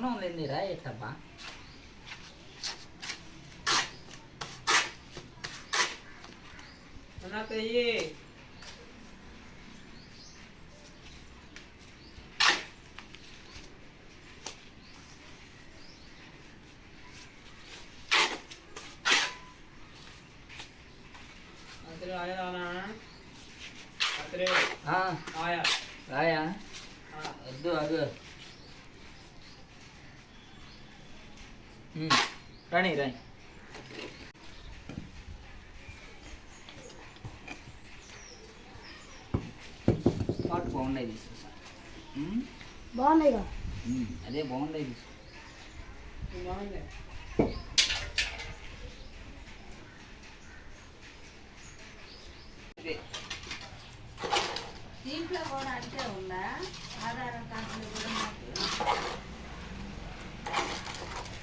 సున్నం లేనిరా ఎట్లబ్బా నాకు అయ్యి అతను ఆయా అతనే ఆ, ఆయా రాయా వద్దు అగు ఉమ్, రాని రాని పాటు బాగున్నాయి తీసుకో ఉమ్, బాగున్నాయిగా ఉమ్, అదే బాగున్నాయి తీసుకో బాగుంది ఇదే దీంట్లో కూడా అంతే ఉందా ఆధార్ కార్డులో కూడా నాకు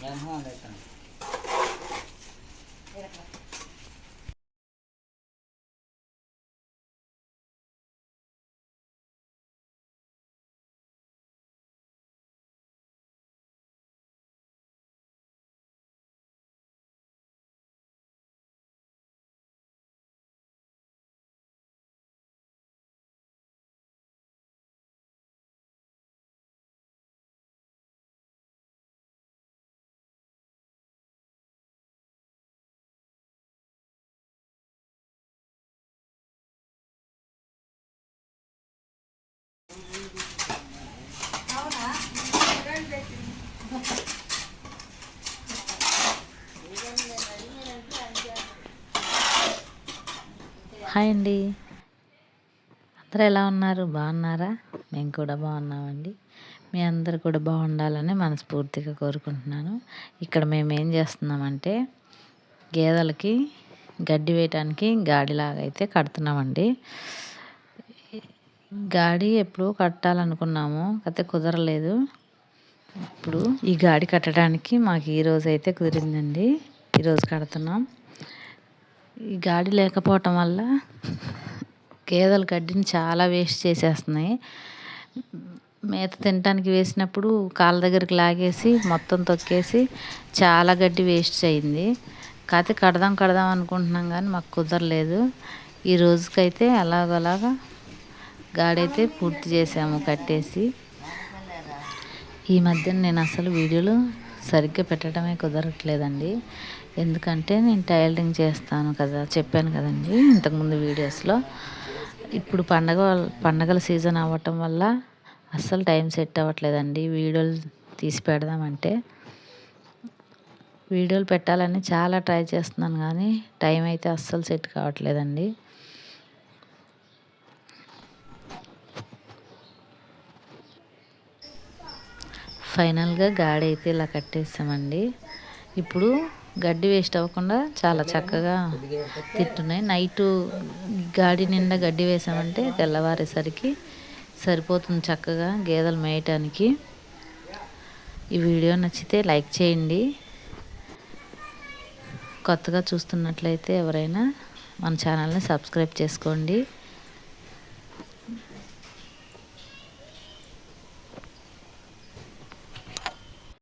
然后呢？等。హాయ్ అండి. అందరూ ఎలా ఉన్నారు? బాగున్నారా? మేము కూడా బాగున్నామండి. మీ అందరు కూడా బాగుండాలని మనస్ఫూర్తిగా కోరుకుంటున్నాను. ఇక్కడ మేము ఏం చేస్తున్నామంటే గేదెలకి గడ్డి వేయటానికి గాడిలాగా అయితే కడుతున్నామండి. గాడి ఎప్పుడు కట్టాలనుకున్నాము అయితే కుదరలేదు. ఇప్పుడు ఈ గాడి కట్టడానికి మాకు ఈరోజు అయితే కుదిరిందండి. ఈరోజు కడుతున్నాం. ఈ గాడి లేకపోవటం వల్ల గేదెలు గడ్డిని చాలా వేస్ట్ చేసేస్తున్నాయి. మేత తినడానికి వేసినప్పుడు కాళ్ళ దగ్గరికి లాగేసి మొత్తం తొక్కేసి చాలా గడ్డి వేస్ట్ అయింది. కాకపోతే కడదాం కడదాం అనుకుంటున్నాం కానీ మాకు కుదరలేదు. ఈ రోజుకైతే అలాగలాగా గాడైతే పూర్తి చేసాము కట్టేసి. ఈ మధ్యన నేను అసలు వీడియోలు సరిగ్గా పెట్టడమే కుదరట్లేదండి. ఎందుకంటే నేను టైలరింగ్ చేస్తాను కదా చెప్పాను కదండి ఇంతకుముందు వీడియోస్లో. ఇప్పుడు పండగ పండగల సీజన్ అవ్వటం వల్ల అస్సలు టైం సెట్ అవ్వట్లేదండి. వీడియోలు తీసి పెడదామంటే. వీడియోలు పెట్టాలని చాలా ట్రై చేస్తున్నాను కానీ టైం అయితే అస్సలు సెట్ కావట్లేదండి. ఫైనల్గా గాడి అయితే ఇలా కట్టేసామండి. ఇప్పుడు గడ్డి వేస్ట్ అవ్వకుండా చాలా చక్కగా తిట్టున్నాయి. నైటు గాడి నిండా గడ్డి వేసామంటే తెల్లవారేసరికి సరిపోతుంది చక్కగా గేదెలు మేయటానికి. ఈ వీడియో నచ్చితే లైక్ చేయండి. కొత్తగా చూస్తున్నట్లయితే ఎవరైనా మన ఛానల్ని సబ్స్క్రైబ్ చేసుకోండి.